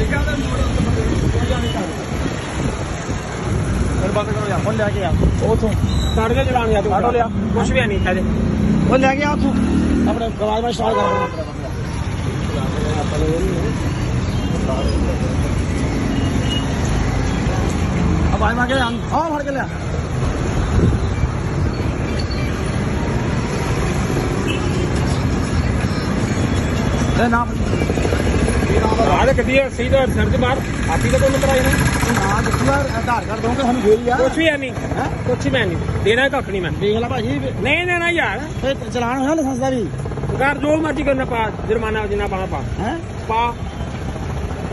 ਲਿਖਿਆ ਤਾਂ ਫਿਰ ਬੰਦ ਕਰੋ ਯਾਰ ਉਹ ਲੈ ਕੇ ਆ। ਉਥੋਂ। ਕੱਢ ਕੇ ਚਲਾਣ ਯਾ ਤੂੰ ਆਟੋ ਲਿਆ। ਕੁਛ ਵੀ ਨਹੀਂ ਕਹਦੇ ਉਹ ਲੈ ਕੇ ਆ ਉਥੋਂ। ਆਪਣੇ ਗਰਾਜ ਵਿੱਚ ਸਟਾਰਟ ਕਰ ਆਵਾਜ਼ ਮਾਰ ਕੇ ਆ ਆ ਫੜ ਕੇ ਲਿਆ। ਇਹ ਨਾ ਤੇ ਗੱਡੀ ਸਿੱਧਾ ਸਰਜ ਮਾਰ ਆਪੀ ਤਾਂ ਕੋਈ ਨੰਬਰ ਆਇਆ ਨਹੀਂ ਨਾ ਦੱਸੂਗਾ ਆਧਾਰ ਕਾਰਡ ਦੋਗੇ ਸਾਨੂੰ ਫੇਰ ਆ ਕੁਛ ਵੀ ਹੈ ਨਹੀਂ। ਹੈ? ਕੁਛ ਵੀ ਹੈ ਨਹੀਂ। ਦੇਣਾ ਕੱਖ ਨਹੀਂ ਮੈਂ। ਦੇਖ ਲੈ ਭਾਜੀ। ਨਹੀਂ ਦੇਣਾ ਯਾਰ। ਫੇਰ ਚਲਾਨ ਹੋਣਾ ਲਾਇਸੈਂਸ ਦਾ ਵੀ? ਕਰ ਜੋ ਮਰਜ਼ੀ ਕਰਨਾ ਪਾ ਜੁਰਮਾਨਾ ਜਿੰਨਾ ਪਾਣਾ ਪਾ। ਹੈ? ਪਾ।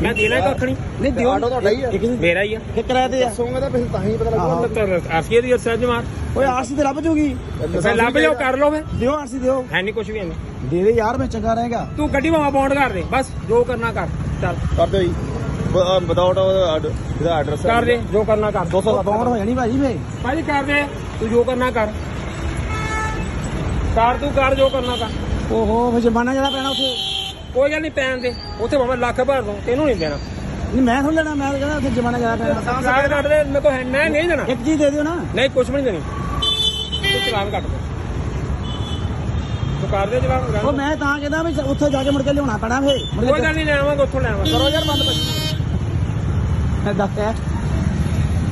ਮੈਂ ਦੇਣਾ ਕੱਖ ਨਹੀਂ ਨਹੀਂ ਦਿਓ। ਆਟੋ ਤੁਹਾਡਾ ਹੀ ਆ। ਇੱਕ ਦਿਨ ਮੇਰਾ ਹੀ ਆ। ਕਿ ਕਿਰਾਏ ਤੇ ਆ। ਦੱਸੋਗੇ ਤਾਂ ਫਿਰ ਤਾਂ ਹੀ ਪਤਾ ਆਹੋ। ਲੱਗੂਗਾ ਆਰਸੀ ਦੀ ਸਰਜ ਮਾਰ ਓਏ ਆਰਸੀ ਤੇ ਲੱਭ ਜੂਗੀ। ਫਿਰ ਲੱਭ ਜਾਓ ਕਰ ਲਓ ਫਿਰ। ਦਿਓ ਆਰਸੀ ਦਿਓ। ਹੈ ਨਹੀਂ ਕੁਛ ਵੀ ਹੈ ਨਹੀਂ। ਦੇ ਦੇ ਯਾਰ ਮੈਂ ਚੰਗਾ ਰਹੇਗਾ। ਤੂੰ ਗੱਡੀ ਭਾਵੇਂ ਬੌਂਡ ਕਰ ਦੇ। ਬਸ ਜੋ ਕਰਨਾ ਕਰ। ਚੱਲ। ਕਰ ਦਿਓ ਜੀ। ਵਿਦਆਊਟ ਇਹਦਾ ਐਡਰੈਸ ਕਰ ਦੇ ਜੋ ਕਰਨਾ ਕਰ। 200 ਦਾ ਬੌਂਡ ਹੋ ਜਾਣੀ ਭਾਜੀ ਫੇ ਭਾਜੀ ਕਰ ਦੇ ਤੂੰ ਜੋ ਕਰਨਾ ਕਰ। ਕਰ ਤੂੰ ਕਰ ਜੋ ਕਰਨਾ ਕਰ। ਓਹੋ ਫੇ ਜਮਾਨਾ ਜਿਹੜਾ ਪੈਣਾ ਉੱਥੇ। ਕੋਈ ਗੱਲ ਨਹੀਂ ਪੈਣ ਦੇ। ਉੱਥੇ ਭਾਵੇਂ ਲੱਖ ਭਰ ਦੋ ਤੈਨੂੰ ਨਹੀਂ ਦੇਣਾ। ਨਹੀਂ ਮੈਂ ਥੋੜਾ ਲੈਣਾ ਮੈਂ ਕਹਿੰਦਾ ਉੱਥੇ ਜਮਾਨਾ ਜਿਹੜਾ ਪੈਣਾ। ਚਲਾਨ ਕੱਟ ਦੇ ਮੇਰੇ ਕੋਲ ਹੈ ਨਹੀਂ ਦੇਣਾ। ਇੱਕ ਚੀਜ਼ ਦੇ ਦਿਓ ਨਾ। ਨਹੀਂ ਕੁਛ ਵੀ ਨਹੀਂ ਦੇਣੀ। ਤੂੰ ਚਲਾਨ ਕੱਟ ਦੇ। ਕਰ ਦੇ ਚਲਾਨ ਉਹ ਮੈਂ ਤਾਂ ਕਹਿੰਦਾ ਵੀ ਉੱਥੇ ਜਾ ਕੇ ਮੁੜ ਕੇ ਲਿਆਉਣਾ ਪੈਣਾ ਫੇ ਕੋਈ ਗੱਲ ਨਹੀਂ ਲੈ ਆਵਾਂਗੇ ਉੱਥੋਂ ਲੈ ਆਵਾਂਗੇ। ਕਰੋ ਯਾਰ ਬੰਦ ਦੱਸ ਹੈ